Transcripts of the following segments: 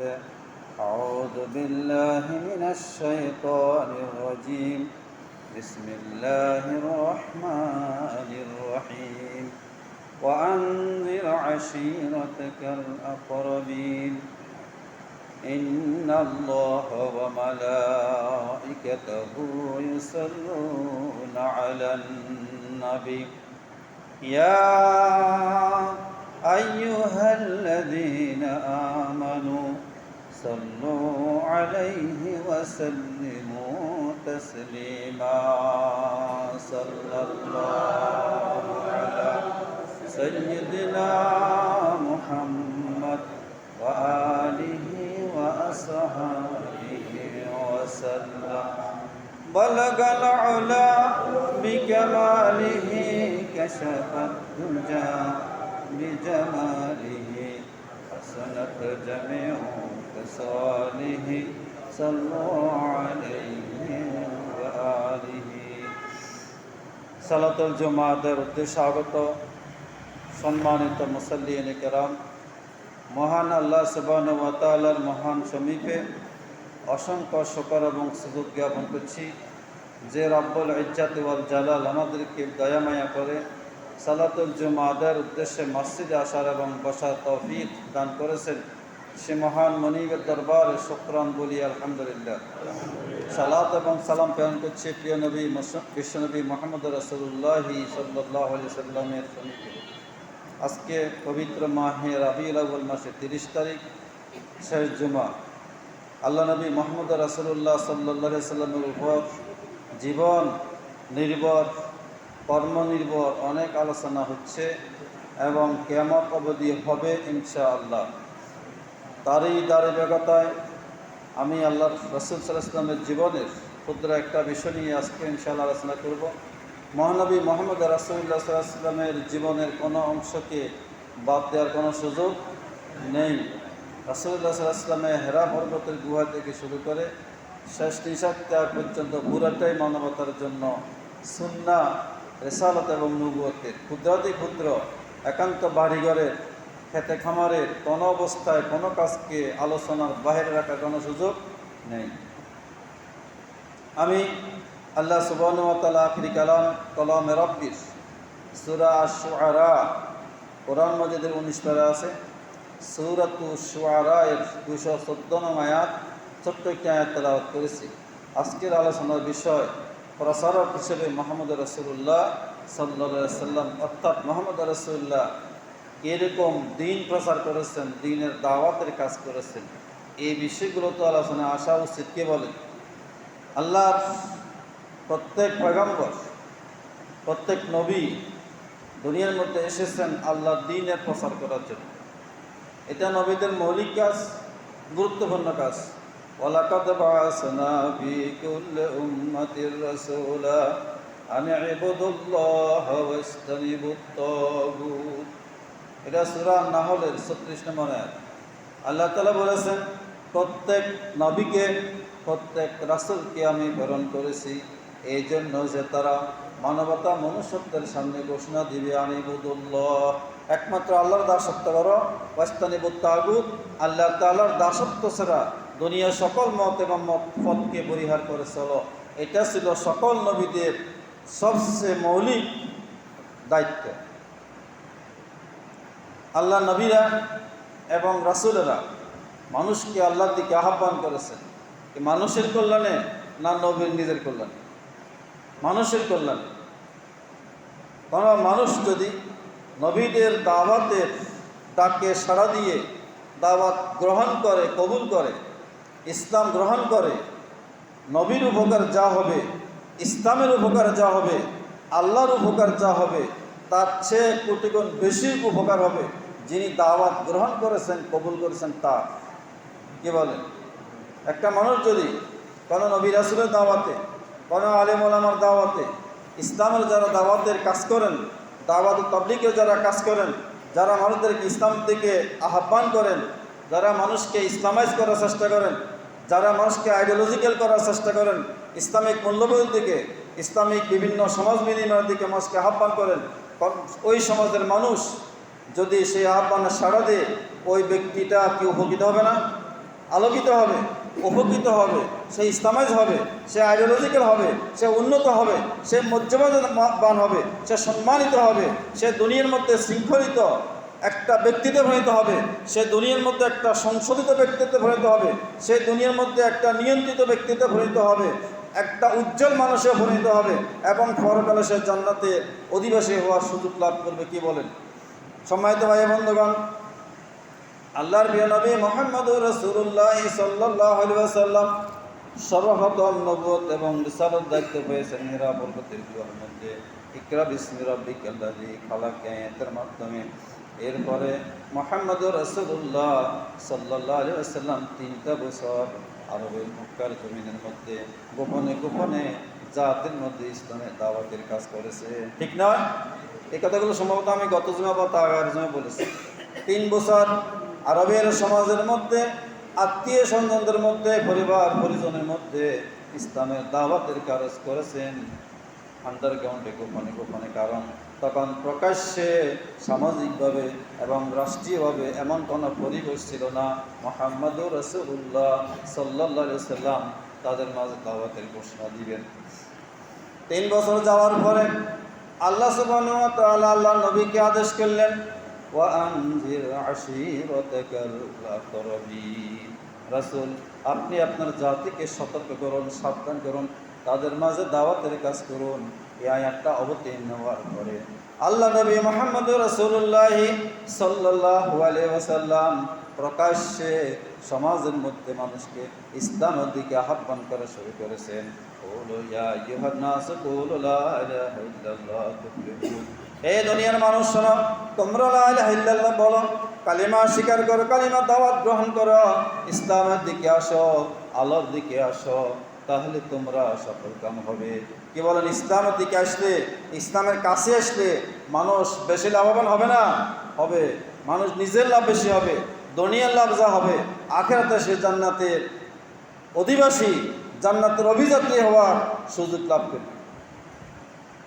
أعوذ بالله من الشيطان الرجيم. بسم الله الرحمن الرحيم. وأنذر عشيرتك الأقربين. إن الله وملائكته يصلون على النبي. يا أيها الذين آمنوا صلوا عليه وسلموا تسليما. صلى الله على سيدنا محمد وآله وأصحابه وسلم. بلغ العلا بكماله كشف الدجى بجماله حسنت جميع خصاله صلوا عليه وآله সালাতুল জমাতের উদ্দেশ্যে আগত সম্মানিত মুসল্লিন কেরাম মহান আল্লাহ সুবান ওয়াতালার মহান সমীপে অসংখ্য শকর এবং সুযোগ জ্ঞাপন করছি যে রব্বুল ইজ্জাত ওয়াল জালাল আমাদেরকে দয়ামায়া করে সালাতুল জুমাদের উদ্দেশ্যে মসজিদে আসার এবং বসার তৌফিক দান করেছেন সে মহান মনিবের দরবারে শুক্রান বলি, আলহামদুলিল্লাহ। সালাত এবং সালাম প্রেরণ করছে প্রিয় নবী বিশ্বনবী মোহাম্মদ রসুল্লাহি সাল্লাহ সাল্লামের সমীপে আজকে পবিত্র মাহে রাবিউল আউ্বল মাসের তিরিশ তারিখ, শেষ জুমা। আল্লাহ নবী মোহাম্মদ রাসুল্লাহ সাল্লাহ সাল্লামের উপর জীবন নির্ভর কর্মনির্ভর অনেক আলোচনা হচ্ছে এবং কেমন অবধি হবে ইনশা আল্লাহ তারই দারিবেগতায় আমি আল্লাহ রসুল সাল্লাহ ইসলামের জীবনের ক্ষুদ্র একটা বিষয় নিয়ে আজকে ইনশাআল্লাহ আলোচনা করব। মহানবী মোহাম্মদ রাসুল্লাহ সাল্লামের জীবনের কোনো অংশকে বাদ দেওয়ার কোনো সুযোগ নেই। রাসুল্লাহ সাল্লামে হেরা পর্বতের গুহা থেকে শুরু করে শেষ নিষাদ ত্যাগ পর্যন্ত পুরাটাই মানবতার জন্য সুন্না রেসালত এবং নবুয়তের ক্ষুদ্রাতি ক্ষুদ্র একান্ত বাড়িঘরের খেতে খামারের কোনো অবস্থায় কোনো কাজকে আলোচনার বাহিরে রাখার কোনো সুযোগ নেই। আমি আল্লাহ সুবাহতালা আখরি কালাম কলম রব্বির সুরা শুয়ারা কোরআন মজিদের উনিশ পারা আছে। সুরাতু শুয়ারা এর দুশো চোদ্দ নম আয়াত, ছোট্ট একটি আয়াত তেলাওয়াত করেছি। আজকের আলোচনার বিষয় প্রসারক হিসেবে মোহাম্মদ রসুল্লাহ সাল্লা সাল্লাম, অর্থাৎ মোহাম্মদ রসুল্লাহ এরকম দিন প্রচার করেছেন, দিনের দাওয়াতের কাজ করেছেন। এই বিষয়গুলো তো আলোচনা আসা উচিত কে বলেন। আল্লাহর প্রত্যেক পয়গম্বর, প্রত্যেক নবী দুনিয়ার মধ্যে এসেছেন আল্লাহ দিনের প্রচার করার জন্য। এটা নবীদের মৌলিক কাজ, গুরুত্বপূর্ণ কাজ। তাগুত। এটা সূরা নাহলের 36 নম্বর আল্লাহ তালা বলেছেন, প্রত্যেক নবীকে, প্রত্যেক রাসূলকে আমি প্রেরণ করেছি। এই জন্য যে তারা মানবতা, মনুষ্যত্বের সামনে ঘোষণা দিবে, আনিবুদুল্লাহ। একমাত্র আল্লাহর দাসত্ব করো ওয়াস্তানিবুত তাগুত। আল্লাহ তাআলার দাসত্ব ছাড়া দুনিয়ার সকল মত এবং মত পথকে পরিহার করে চলো। এটা ছিল সকল নবীদের সবচেয়ে মৌলিক দায়িত্ব। আল্লাহ নবীরা এবং রাসুলেরা মানুষকে আল্লাহর দিকে আহ্বান করেছেন মানুষের কল্যাণে না নবীর নিজের কল্যাণে? মানুষের কল্যাণে। কোনো মানুষ যদি নবীদের দাওয়াতের ডাকে সাড়া দিয়ে দাওয়াত গ্রহণ করে, কবুল করে, ইসলাম গ্রহণ করে, নবীর উপকার যা হবে, ইসলামের উপকার যা হবে, আল্লাহর উপকার যা হবে, তার চেয়ে কোটিগুণ বেশি উপকার হবে। যিনি দাওয়াত গ্রহণ করেছেন, কবুল করেছেন তা কি বলেন? একটা মানুষ যদি কোনো নবী রাসুলের দাওয়াতে, কোনো আলেম ওলামার দাওয়াতে, ইসলামের যারা দাওয়াতের কাজ করেন, দাওয়াত তবলিকের যারা কাজ করেন, যারা মানুষদেরকে ইসলাম থেকে আহ্বান করেন, যারা মানুষকে ইসলামাইজ করার চেষ্টা করেন, যারা মানুষকে আইডিওলজিক্যাল করার চেষ্টা করেন, ইসলামিক মূল্যবোধের দিকে, ইসলামিক বিভিন্ন সমাজ বিনিময়ের দিকে মানুষকে আহ্বান করেন, ওই সমাজের মানুষ যদি সেই আহ্বানে সাড়া দেয়, ওই ব্যক্তিটা কি উপকৃত হবে না? আলোকিত হবে, উপকৃত হবে, সে ইসলামাইজ হবে, সে আইডিওলজিক্যাল হবে, সে উন্নত হবে, সে মর্যাদাবান হবে, সে সম্মানিত হবে, সে দুনিয়ার মধ্যে শৃঙ্খলিত একটা ব্যক্তিতে পরিণত হবে, সে দুনিয়ার মধ্যে একটা সংশোধিত ব্যক্তিত্বে পরিণত হবে, সে দুনিয়ার মধ্যে একটা নিয়ন্ত্রিত ব্যক্তিত্বে পরিণত হবে, একটা উজ্জ্বল মানুষে পরিণত হবে এবং পরকালে সে জান্নাতে অধিবাসী হওয়ার সুযোগ লাভ করবে, কি বলেন? সম্মানিত ভাই বন্ধুগণ, আল্লাহর প্রিয় নবী মোহাম্মদ রসুল্লাহ সাল্লাহ সাল্লাম সর্বপ্রথম নবত এবং রিসালত দায়িত্ব পেয়েছেন মেরা বরকতের বিবাহের মধ্যে। ইকরা বিসমি রব্বিক আল্লাহি খালাক মাধ্যমে। এরপরে মোহাম্মদ রসুল্লাহ সাল্লাহ আলী সাল্লাম তিনটা বছর আরবের মক্কার জমিনের মধ্যে গোপনে গোপনে জাতের মধ্যে ইসলামের দাওয়াতের কাজ করেছে। ঠিক নয় এই কথাগুলো সম্ভবত আমি গত জমা বা তার আগের জমা বলেছি। তিন বছর আরবের সমাজের মধ্যে, আত্মীয় স্বজনদের মধ্যে, পরিবার, পরিজনের মধ্যে ইসলামের দাওয়াতের কাজ করেছেন। আন্ডারগ্রাউন্ডে গোপনে গোপনে, কারণ তখন প্রকাশ্যে, সামাজিকভাবে এবং রাষ্ট্রীয়ভাবে এমন কোনো পরিবেশ ছিল না। মোহাম্মদুর রসুল্লাহ সাল্লাহ সাল্লাম তাদের মাঝে দাওয়াতের ঘোষণা দিবেন। তিন বছর যাওয়ার পরে আল্লাহ সুবান আল্লাহ নবীকে আদেশ করলেন রাসুল, আপনি আপনার জাতিকে সতর্ক করুন, সাবধান করুন, তাদের মাঝে দাওয়াতের কাজ করুন, এই আয়াতটা অবতীর্ণ হওয়ার পরে। আল্লাহ নবী মোহাম্মদ রসুল্লাহ সাল্লাহ ওয়াসাল্লাম প্রকাশ্যে সমাজের মধ্যে মানুষকে ইসলামের দিকে আহ্বান করা শুরু করেছেন। قولوا يا أيها الناس قولوا لا إله إلا الله تفلحون এই দুনিয়ার মানুষ শোনো তোমরা লা ইলাহা ইল্লাল্লাহ বলো কালিমা স্বীকার করো কালিমা দাওয়াত গ্রহণ করো ইসলামের দিকে আসো আলোর দিকে আসো তাহলে তোমরা সফল কাম হবে কি বলেন ইসলামের দিকে আসলে ইসলামের কাছে আসলে মানুষ বেশি লাভবান হবে না হবে মানুষ নিজের লাভ বেশি হবে দুনিয়ার লাভ যা হবে আখেরাতে সে জান্নাতের অধিবাসী জান্নাতের অভিযাত্রী হওয়ার সুযোগ লাভ করবে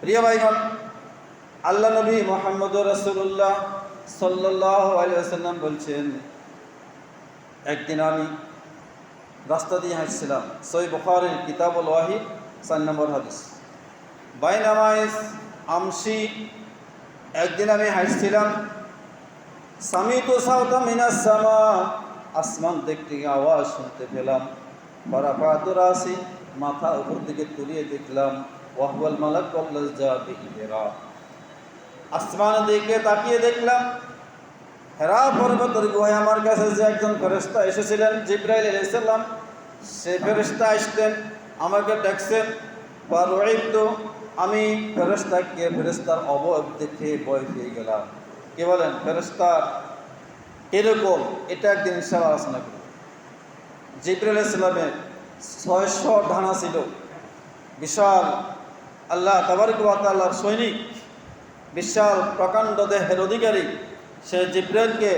প্রিয় ভাইগণ, আল্লাহ নবী মোহাম্মদ রসুল্লাহ সাল্লাহ আলিয়াল্লাম বলছেন, একদিন আমি রাস্তা দিয়ে হাঁটছিলাম, সই বখারের কিতাবুল ওয়াহিদ, চার নম্বর হাদিস। বাইনামাইস আমসি, একদিন আমি হাঁটছিলাম স্বামী তো সাউতা মিনাসামা আসমান দেখতে আওয়াজ শুনতে পেলাম। ফরাফাতুর আসি, মাথা উপর দিকে তুলিয়ে দেখলাম ওয়াহবাল মালাক কল্লাস যা বিহিরা আসমানের দিকে তাকিয়ে দেখলাম, হেরা পর্বতের গুহায় আমার কাছে যে একজন ফেরেস্তা এসেছিলেন, জিব্রাইল এসেছিলাম সে ফেরেস্তা আসতেন, আমাকে ডাকছেন, বা রহিত আমি ফেরেস্তাকে ফেরেস্তার অবয়ব দেখে ভয় পেয়ে গেলাম। কি বলেন ফেরেস্তার এরকম, এটা একদিন ইনশাল আলোচনা করি জিব্রাইল ইসলামের ছয়শো ঢানা ছিল। বিশাল আল্লাহ তাবারিক আল্লাহর সৈনিক, বিশাল প্রকাণ্ড দেহের অধিকারী, সে জিব্রেলকে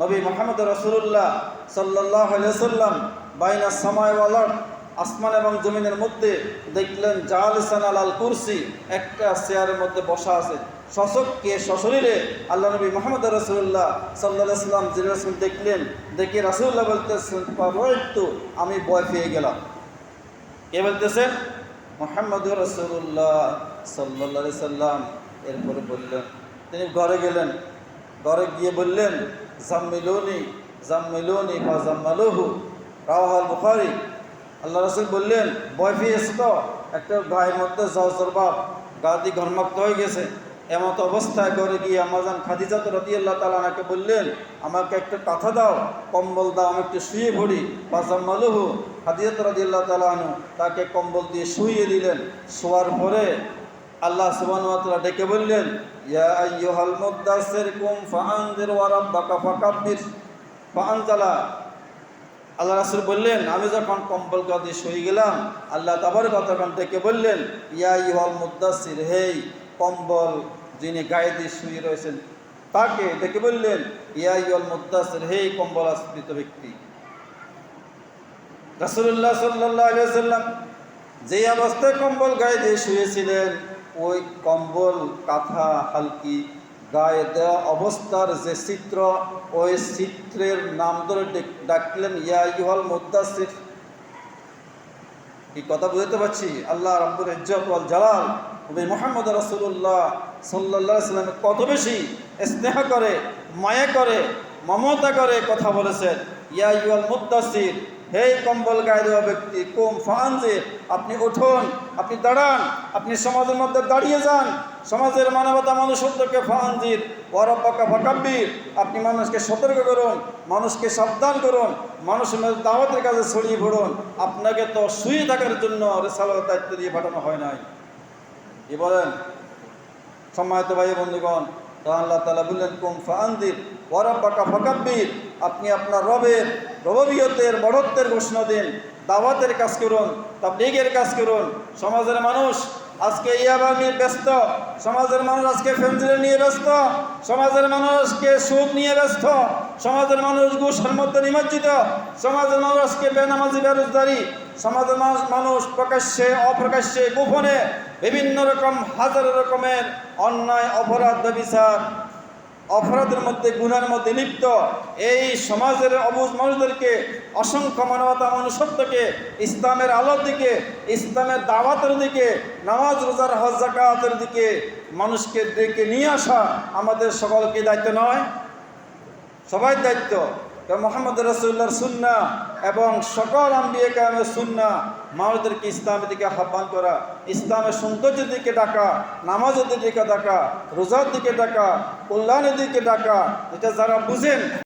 নবী মোহাম্মদ রসুল্লাহ সাল্লাহ সাল্লাম বাইনা সময় আসমান এবং জমিনের মধ্যে দেখলেন জাহালিসান আল কুরসি, একটা চেয়ারের মধ্যে বসা আছে। শশককে সশরীরে আল্লাহ নবী মোহাম্মদ রসুল্লাহ সাল্লাহ সাল্লাম জিরাসুল দেখলেন, দেখে রাসুল্লাহ বলতেছেন তো আমি বয় পেয়ে গেলাম। কে বলতেছেন মোহাম্মদ রসুল্লাহ সাল্লাহ সাল্লাম এরপরে বললেন, তিনি ঘরে গেলেন। ঘরে গিয়ে বললেন, জাম্মিলুনি জাম্মিলুনি বা জাম্মালুহু রাওয়াল বুখারি আল্লাহ রসুল বললেন বয় পেয়েছে তো? একটা গায়ের মধ্যে জহসর বাপ গা দিয়ে ঘর্মাক্ত হয়ে গেছে। এমত অবস্থায় ঘরে গিয়ে আমাজান খাদিজাত রতি আল্লাহ তালানাকে বললেন, আমাকে একটা কাঁথা দাও, কম্বল দাও, আমি একটু শুয়ে পড়ি। বা জাম্মালুহু খাদিজাত রতি আল্লাহ তালানু তাকে কম্বল দিয়ে শুইয়ে দিলেন। শোয়ার পরে আল্লাহ সুবহানাহু ডেকে বললেন, ইয়া আইয়ুহাল মুদ্দাসসির কুম ফাআনজির ওয়া রাব্বাকা ফাকাব্বির। ফাআনজালা আল্লাহ রাসূল বললেন, আমি যখন কম্বল গাদি শুয়ে গেলাম, আল্লাহ তাবার কথা ডেকে বললেন, ইয়া আইয়ুহাল মুদ্দাসসির হেই কম্বল যিনি গায়ে দিয়ে শুয়ে রয়েছেন, তাকে ডেকে বললেন, ইয়া আইয়ুহাল মুদ্দাসসির হেই কম্বল আশ্রিত ব্যক্তি। আলাইহি সাল্লাম যে অবস্থায় কম্বল গায়ে দিয়ে শুয়েছিলেন, ওই কম্বল কাঁথা, হালকি গায়ে দেওয়া অবস্থার যে চিত্র, ওই চিত্রের নাম ধরে ডেক- ডাকলেন, ইয়া ইহল মুদাসির কি কথা বুঝতে পারছি? আল্লাহ রাব্বুল ইজ্জত ওয়াল জালাল। নবী মুহাম্মদ রাসূলুল্লাহ সাল্লাল্লাহু আলাইহি সাল্লাম কত বেশি স্নেহ করে, মায়া করে, মমতা করে কথা বলেছেন। ইয়া ইউল মুদাসির হে কম্বল গায়ে দেওয়া ব্যক্তি, কুম ফানজির আপনি উঠুন, আপনি দাঁড়ান, আপনি সমাজের মধ্যে দাঁড়িয়ে যান। সমাজের মানবতা মানুষত্বকে ফানজির ওয়ারব্বাকা ফাকাব্বির, আপনি মানুষকে সতর্ক করুন, মানুষকে সাবধান করুন, মানুষের মধ্যে দাওয়াতের কাজে ছড়িয়ে পড়ুন। আপনাকে তো শুয়ে থাকার জন্য রেসালার দায়িত্ব দিয়ে পাঠানো হয় নাই। কি বলেন? সম্মানিত ভাই বন্ধুগণ তা আল্লাহ তালা বললেন, কুম ফান্দির ওয়ারাব্বাকা ফাকাব্বির, আপনি আপনার রবের, রববিয়তের, বড়ত্বের ঘোষণা দিন, দাওয়াতের কাজ করুন, তাবলিগের কাজ করুন। সমাজের মানুষ আজকে ইয়াবা নিয়ে ব্যস্ত, সমাজের মানুষ আজকে ফেন্সিল নিয়ে ব্যস্ত, সমাজের মানুষ আজকে সুদ নিয়ে ব্যস্ত, সমাজের মানুষ ঘুষের মধ্যে নিমজ্জিত, সমাজের মানুষ আজকে বেনামাজি, বেরোজগারি সমাজের মানুষ প্রকাশ্যে, অপ্রকাশ্যে গোপনে বিভিন্ন রকম, হাজার রকমের অন্যায়, অপরাধ ব্যবিচার অপরাধের মধ্যে গুণার মধ্যে লিপ্ত। এই সমাজের অবুজ মানুষদেরকে, অসংখ্য মানবতা মনুষ্যত্বকে, ইসলামের আলোর দিকে, ইসলামের দাওয়াতের দিকে, নামাজ, রোজার হজ জাকাতের দিকে মানুষকে ডেকে নিয়ে আসা আমাদের সকলকে দায়িত্ব নয়। সবাই দায়িত্ব। কারণ মোহাম্মদ রসুল্লাহর সুন্না এবং সকল আম্বিয়ে কামের সুন্না মানুষদেরকে ইসলামের দিকে আহ্বান করা, ইসলামের সৌন্দর্যের দিকে ডাকা, নামাজের দিকে ডাকা, রোজার দিকে ডাকা, কল্যাণের দিকে ডাকা, এটা যারা বুঝেন